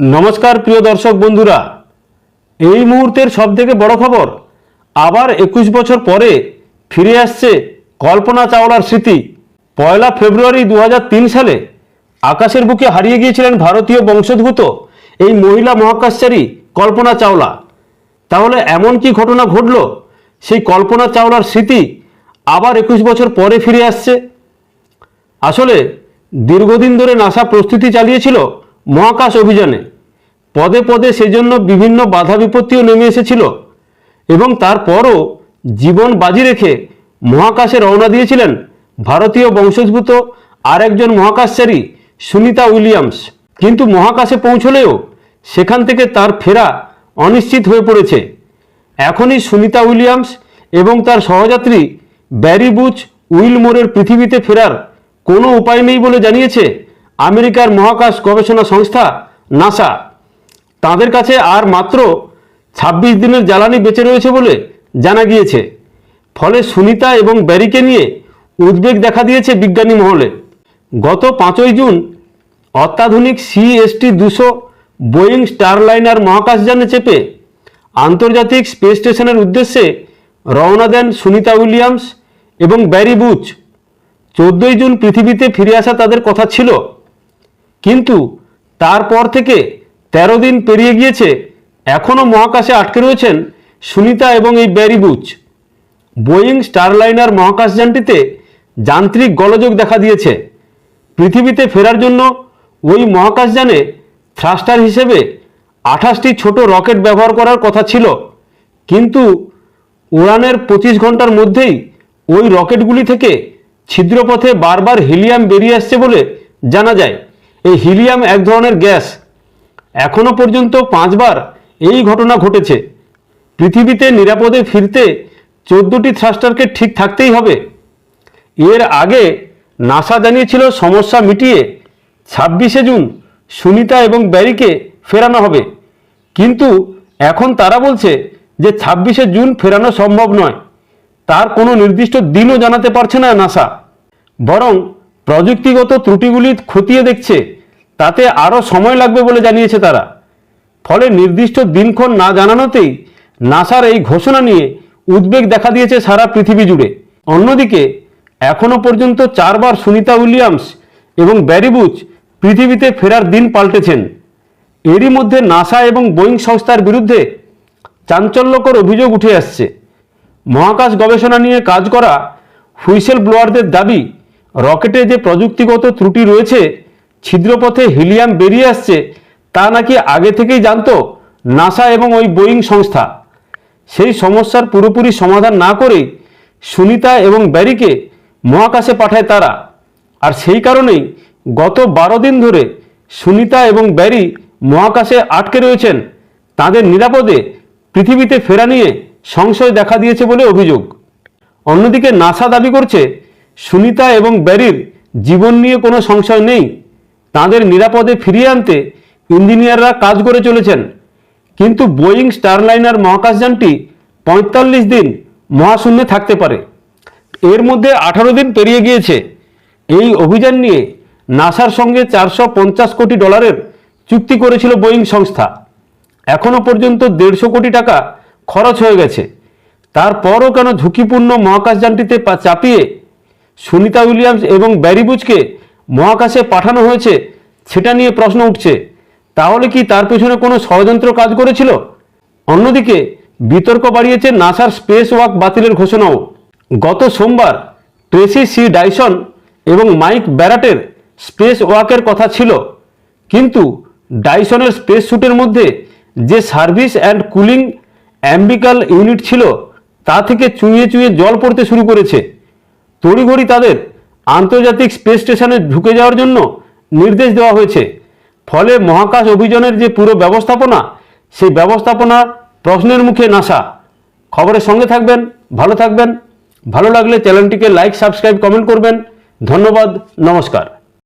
নমস্কার, প্রিয় দর্শক বন্ধুরা। এই মুহূর্তের সবথেকে বড় খবর, আবার একুশ বছর পরে ফিরে আসছে কল্পনা চাওলার স্মৃতি। পয়লা ফেব্রুয়ারি দু হাজার তিন সালে আকাশের বুকে হারিয়ে গিয়েছিলেন ভারতীয় বংশোদ্ভূত এই মহিলা মহাকাশচারী কল্পনা চাওলা। তাহলে এমন কি ঘটনা ঘটল? সেই কল্পনা চাওলার স্মৃতি আবার একুশ বছর পরে ফিরে আসছে? আসলে দীর্ঘদিন ধরে নাসা প্রস্তুতি চালিয়েছিল মহাকাশ অভিযানে। পদে পদে সেজন্য বিভিন্ন বাধা বিপত্তিও নেমে এসেছিল এবং তারপরও জীবন বাজি রেখে মহাকাশে রওনা দিয়েছিলেন ভারতীয় বংশোদ্ভূত আরেকজন মহাকাশচারী সুনিতা উইলিয়ামস। কিন্তু মহাকাশে পৌঁছলেও সেখান থেকে তার ফেরা অনিশ্চিত হয়ে পড়েছে। এখনই সুনিতা উইলিয়ামস এবং তার সহযাত্রী ব্যারি বুচ উইলমোরের পৃথিবীতে ফেরার কোনো উপায় নেই বলে জানিয়েছে আমেরিকার মহাকাশ গবেষণা সংস্থা নাসা তাদের কাছে আর মাত্র ২৬ দিনের জ্বালানি বেঁচে রয়েছে বলে জানা গিয়েছে। ফলে সুনিতা এবং ব্যারিকে নিয়ে উদ্বেগ দেখা দিয়েছে বিজ্ঞানী মহলে। গত পাঁচই জুন অত্যাধুনিক সিএসটি দুশো বোয়িং স্টারলাইনার মহাকাশযানে চেপে আন্তর্জাতিক স্পেস স্টেশনের উদ্দেশ্যে রওনা দেন সুনিতা উইলিয়ামস এবং ব্যারি বুচ। চোদ্দই জুন পৃথিবীতে ফিরে আসা তাদের কথা ছিল। কিন্তু তারপর থেকে ১৩ দিন পেরিয়ে গিয়েছে, এখনও মহাকাশে আটকে রয়েছেন সুনিতা এবং এই ব্যারি বুচ। বোয়িং স্টারলাইনার মহাকাশযানটিতে যান্ত্রিক গলযোগ দেখা দিয়েছে। পৃথিবীতে ফেরার জন্য ওই মহাকাশযানে থ্রাস্টার হিসেবে আঠাশটি ছোট রকেট ব্যবহার করার কথা ছিল, কিন্তু উড়ানের পঁচিশ ঘণ্টার মধ্যেই ওই রকেটগুলি থেকে ছিদ্রপথে বারবার হিলিয়াম বেরিয়ে আসছে বলে জানা যায়। এই হিলিয়াম এক ধরনের গ্যাস। এখনও পর্যন্ত পাঁচবার এই ঘটনা ঘটেছে। পৃথিবীতে নিরাপদে ফিরতে চোদ্দোটি থ্রাস্টারকে ঠিক থাকতেই হবে। এর আগে নাসা জানিয়েছিল সমস্যা মিটিয়ে ছাব্বিশে জুন সুনিতা এবং ব্যারিকে ফেরানো হবে। কিন্তু এখন তারা বলছে যে ছাব্বিশে জুন ফেরানো সম্ভব নয়। তার কোনো নির্দিষ্ট দিনও জানাতে পারছে না নাসা। বরং প্রযুক্তিগত ত্রুটিগুলি খতিয়ে দেখছে তাতে আরও সময় লাগবে বলে জানিয়েছে তারা। ফলে নির্দিষ্ট দিনক্ষণ না জানানোতেই নাসার এই ঘোষণা নিয়ে উদ্বেগ দেখা দিয়েছে সারা পৃথিবী জুড়ে। অন্যদিকে এখনও পর্যন্ত চারবার সুনিতা উইলিয়ামস এবং ব্যারিবুচ পৃথিবীতে ফেরার দিন পাল্টেছেন। এরই মধ্যে নাসা এবং বোয়িং সংস্থার বিরুদ্ধে চাঞ্চল্যকর অভিযোগ উঠে আসছে। মহাকাশ গবেষণা নিয়ে কাজ করা হুইসেল ব্লোয়ারদের দাবি, রকেটে যে প্রযুক্তিগত ত্রুটি রয়েছে ছিদ্রপথে হিলিয়াম বেরিয়ে আসছে, তা নাকি আগে থেকেই জানতো নাসা এবং ওই বোয়িং সংস্থা? সেই সমস্যার পুরোপুরি সমাধান না করেই সুনিতা এবং ব্যারিকে মহাকাশে পাঠায় তারা। আর সেই কারণেই গত বারো দিন ধরে সুনিতা এবং ব্যারি মহাকাশে আটকে রয়েছেন। তাদের নিরাপদে পৃথিবীতে ফেরা নিয়ে সংশয় দেখা দিয়েছে বলে অভিযোগ। অন্যদিকে নাসা দাবি করছে, সুনিতা এবং ব্যারির জীবন নিয়ে কোনো সংশয় নেই। তাদের নিরাপদে ফিরিয়ে আনতে ইঞ্জিনিয়াররা কাজ করে চলেছেন। কিন্তু বোয়িং স্টারলাইনার মহাকাশযানটি পঁয়তাল্লিশ দিন মহাশূন্যে থাকতে পারে। এর মধ্যে আঠারো দিন পেরিয়ে গিয়েছে। এই অভিযান নিয়ে নাসার সঙ্গে চারশো পঞ্চাশ কোটি ডলারের চুক্তি করেছিল বোয়িং সংস্থা। এখনও পর্যন্ত দেড়শো কোটি টাকা খরচ হয়ে গেছে। তারপরও কেন ঝুঁকিপূর্ণ মহাকাশযানটিতে চাপিয়ে সুনিতা উইলিয়ামস এবং ব্যারিবুজকে মহাকাশে পাঠানো হয়েছে, সেটা নিয়ে প্রশ্ন উঠছে। তাহলে কি তার পেছনে কোনো ষড়যন্ত্র কাজ করেছিল? অন্যদিকে, বিতর্ক বাড়িয়েছে নাসার স্পেস ওয়াক বাতিলের ঘোষণাও। গত সোমবার, ট্রেসি সি ডাইসন এবং মাইক ব্যারাটের স্পেস ওয়াকের কথা ছিল। কিন্তু ডাইসনের স্পেস স্যুটের মধ্যে যে service and cooling umbilical unit ছিল, তা থেকে চুইয়ে চুইয়ে জল পড়তে শুরু করেছে। তড়িঘড়ি তাদের আন্তর্জাতিক স্পেস স্টেশনে ঢুকে যাওয়ার জন্য নির্দেশ দেওয়া হয়েছে। ফলে মহাকাশ অভিযানের যে পুরো ব্যবস্থাপনা, সেই ব্যবস্থাপনা প্রশ্নের মুখে নাসা। খবরের সঙ্গে থাকবেন, ভালো থাকবেন। ভালো লাগলে চ্যানেলটিকে লাইক সাবস্ক্রাইব কমেন্ট করবেন। ধন্যবাদ, নমস্কার।